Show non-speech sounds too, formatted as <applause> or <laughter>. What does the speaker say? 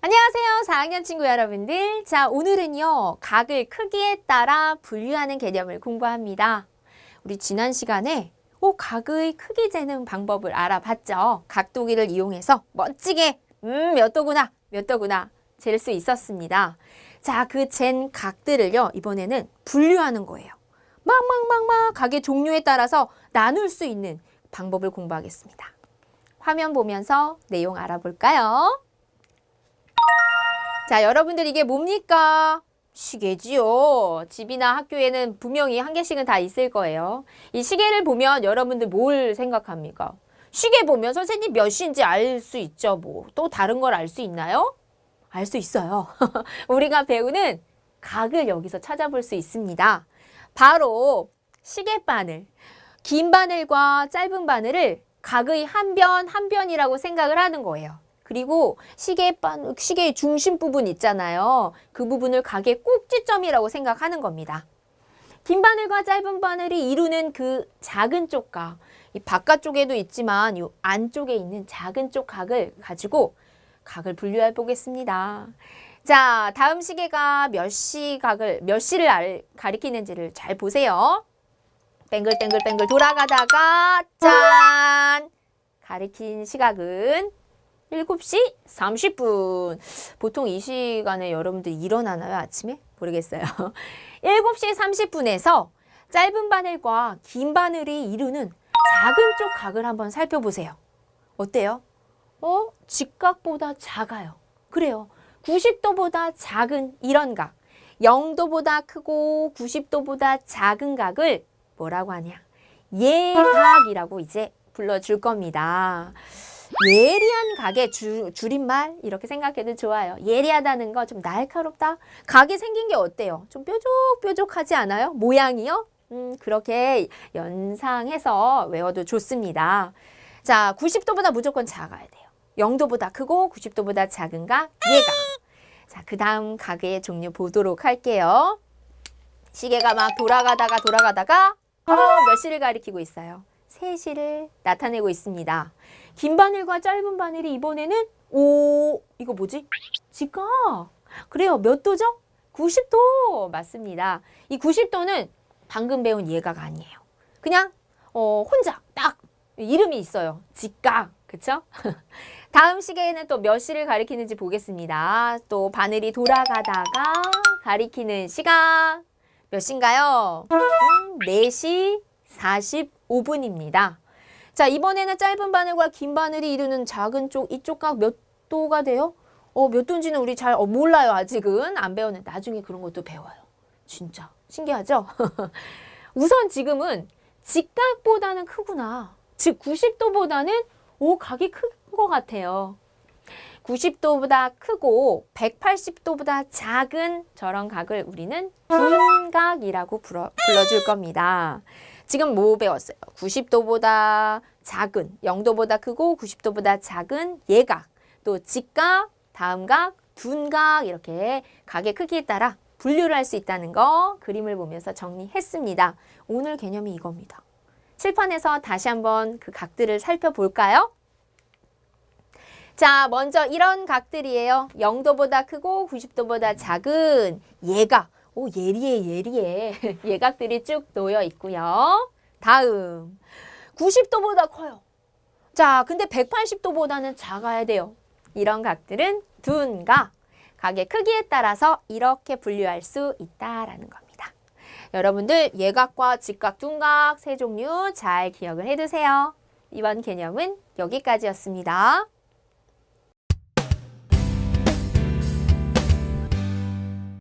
안녕하세요. 4학년 친구 여러분들. 자, 오늘은요, 각을 크기에 따라 분류하는 개념을 공부합니다. 우리 지난 시간에 오, 각의 크기 재는 방법을 알아봤죠. 각도기를 이용해서 멋지게, 음, 몇 도구나, 몇 도구나 잴 수 있었습니다. 자, 그 잰 각들을요, 이번에는 분류하는 거예요. 막 막 막 막 각의 종류에 따라서 나눌 수 있는 방법을 공부하겠습니다. 화면 보면서 내용 알아볼까요? 자, 여러분들 이게 뭡니까? 시계지요. 집이나 학교에는 분명히 한 개씩은 다 있을 거예요. 이 시계를 보면 여러분들 뭘 생각합니까? 시계 보면 선생님 몇 시인지 알 수 있죠. 뭐 또 다른 걸 알 수 있나요? 알 수 있어요. <laughs> 우리가 배우는 각을 여기서 찾아볼 수 있습니다. 바로 시계 바늘. 긴 바늘과 짧은 바늘을 각의 한 변 한 변이라고 생각을 하는 거예요. 그리고 시계반, 시계의 중심 부분 있잖아요. 그 부분을 각의 꼭지점이라고 생각하는 겁니다. 긴 바늘과 짧은 바늘이 이루는 그 작은 쪽각, 이 바깥쪽에도 있지만 이 안쪽에 있는 작은 쪽 각을 가지고 각을 분류해 보겠습니다. 자, 다음 시계가 몇 시 각을, 몇 시를 알, 가리키는지를 잘 보세요. 뱅글뱅글뱅글 돌아가다가 짠! 가리킨 시각은 7시 30분. 보통 이 시간에 여러분들 일어나나요? 아침에? 모르겠어요. <laughs> 7시 30분에서 짧은 바늘과 긴 바늘이 이루는 작은 쪽 각을 한번 살펴보세요. 어때요? 어? 직각보다 작아요. 그래요. 90도보다 작은 이런 각. 0도보다 크고 90도보다 작은 각을 뭐라고 하냐? 예각이라고 이제 불러줄 겁니다. 예리한 각의 주, 줄임말 이렇게 생각해도 좋아요. 예리하다는 거 좀 날카롭다. 각이 생긴 게 어때요? 좀 뾰족뾰족하지 않아요? 모양이요? 음, 그렇게 연상해서 외워도 좋습니다. 자, 90도보다 무조건 작아야 돼요. 0도보다 크고 90도보다 작은 각, 예각. 자, 그 다음 각의 종류 보도록 할게요. 시계가 막 돌아가다가 돌아가다가 어, 몇 시를 가리키고 있어요? 3시를 나타내고 있습니다. 긴 바늘과 짧은 바늘이 이번에는 오 이거 뭐지? 직각. 그래요. 몇 도죠? 90도 맞습니다. 이 90도는 방금 배운 예각 아니에요. 그냥 어, 혼자 딱 이름이 있어요. 직각. 그쵸? <laughs> 다음 시계에는 또 몇 시를 가리키는지 보겠습니다. 또 바늘이 돌아가다가 가리키는 시각 몇 시인가요? 음, 4시 45분입니다. 자, 이번에는 짧은 바늘과 긴 바늘이 이루는 작은 쪽, 이쪽 각 몇 도가 돼요? 어, 몇 도인지는 우리 잘 어, 몰라요, 아직은. 안 배웠는데 나중에 그런 것도 배워요. 진짜. 신기하죠? <laughs> 우선 지금은 직각보다는 크구나. 즉, 90도보다는 오, 각이 큰 것 같아요. 90도보다 크고 180도보다 작은 저런 각을 우리는 둔각이라고 불러, 불러줄 겁니다. 지금 뭐 배웠어요? 90도보다 작은, 0도보다 크고 90도보다 작은 예각, 또 직각, 다음각, 둔각 이렇게 각의 크기에 따라 분류를 할 수 있다는 거 그림을 보면서 정리했습니다. 오늘 개념이 이겁니다. 칠판에서 다시 한번 그 각들을 살펴볼까요? 자, 먼저 이런 각들이에요. 0도보다 크고 90도보다 작은 예각. 오, 예리해, 예리해. <laughs> 예각들이 쭉 놓여 있고요. 다음. 90도보다 커요. 자, 근데 180도보다는 작아야 돼요. 이런 각들은 둔각. 각의 크기에 따라서 이렇게 분류할 수 있다라는 겁니다. 여러분들 예각과 직각, 둔각 세 종류 잘 기억을 해두세요. 이번 개념은 여기까지였습니다.